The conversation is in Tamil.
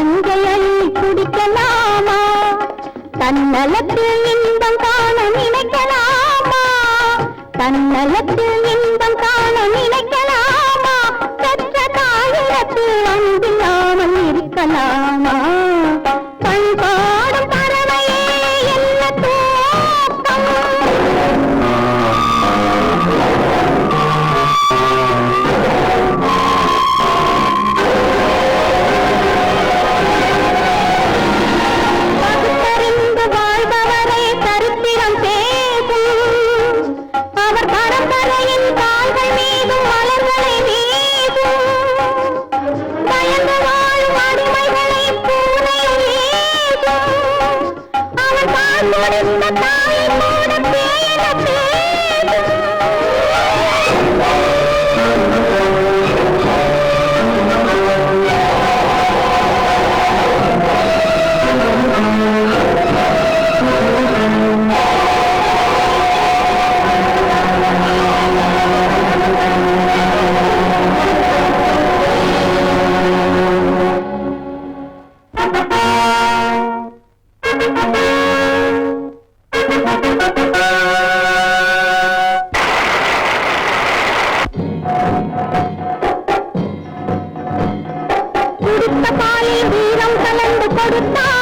கஞ்சையை குடிக்கலாமா? தன்னலத்தில் இன்பம் காண நினைக்கலாமா? தன்னலத்தில் இன்பம் காண நினைக்கலாமா? பெற்ற தாயிரத்தில் அன்பில்லாமல் இருக்கலாமா? கொடுத்தான்